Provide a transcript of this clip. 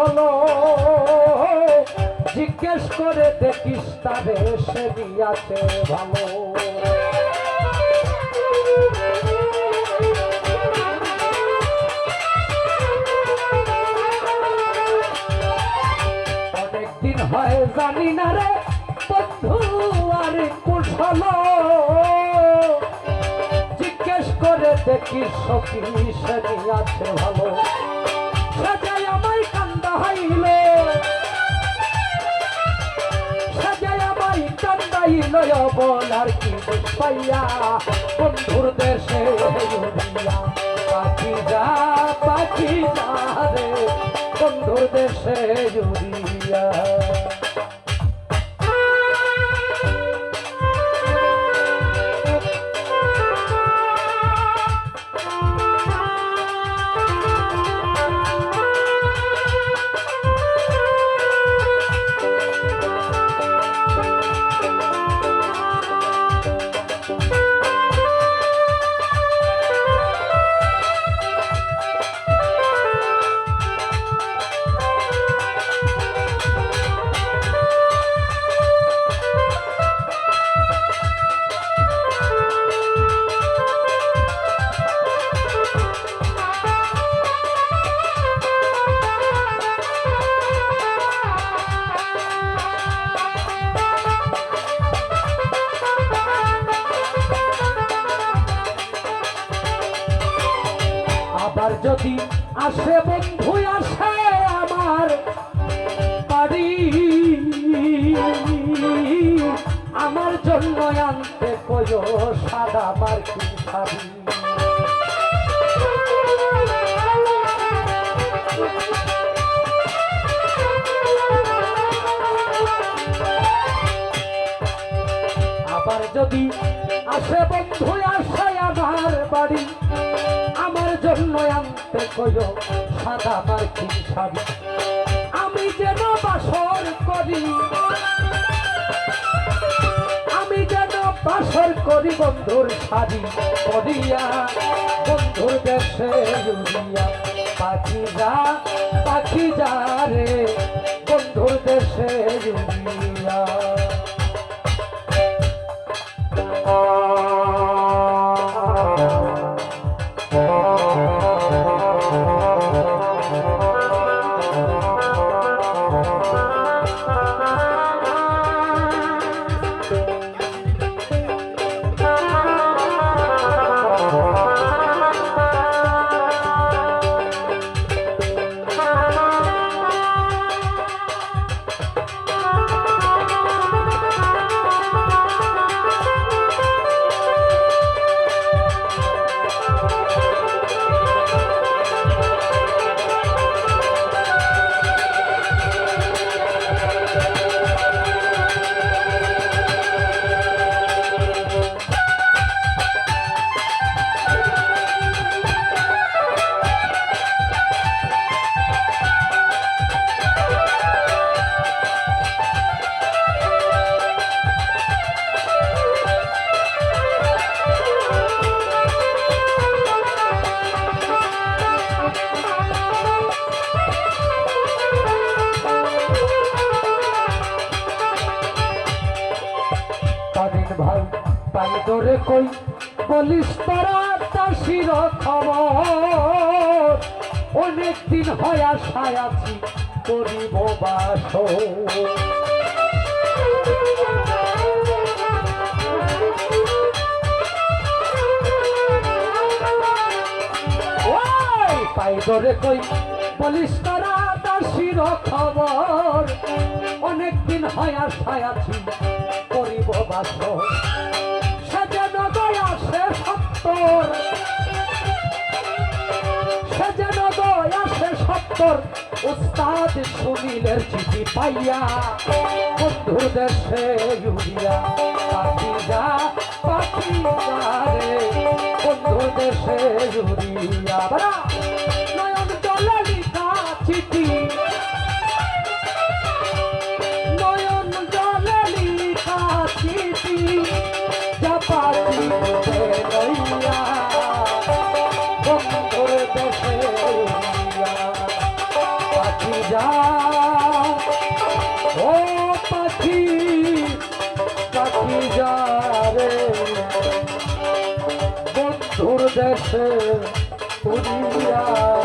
কুশল জিজ্ঞেস করে দেখিস তারে সে দিয়াছে ভালো। অনেকদিন হয় জানি না রে বন্ধু, আর কুশল জিজ্ঞেস করে দেখি সখী সেনি আছে ভালো। আমায় হইল সাজাই আমায় কান্দাইল বল আর কি পাইয়া। বন্ধুর দেশে পাখি যা পাখি যা রে, বন্ধুর দেশে উড়িয়া যদি আসে বন্ধু, আসে আমার বাড়ি। আমার জন্য আনতে কয়ো সাদা মার্কিন শাড়ি। আবার যদি আসে বন্ধু, আসে আমার বাড়ি। জন্য আনতে কইও সাদা মার্কিন শাড়ি। আমি যেন বাসর করি, আমি যেন বাসর করি বন্ধুর শাড়ি করিয়া বন্ধুর দেশে উড়িয়া। পাখি যা পাখি যা রে, বন্ধুর দেশে উড়িয়া। আদরে কই বলিস তারা চাষির খবর? অনেক দিন হয় আশায় আছি করিব বাস পাইদরে কই বলিস তারা দাসির খবর? অনেকদিন হয় আশায় আছি করিব বাস তোর উস্তাদ সুনীলের চিঠি পাইয়া বন্ধু দেশে ইউরিয়া পাখি যা পাখি যা রে বন্ধু দেশে ইউরিয়া দেখো পুরিয়া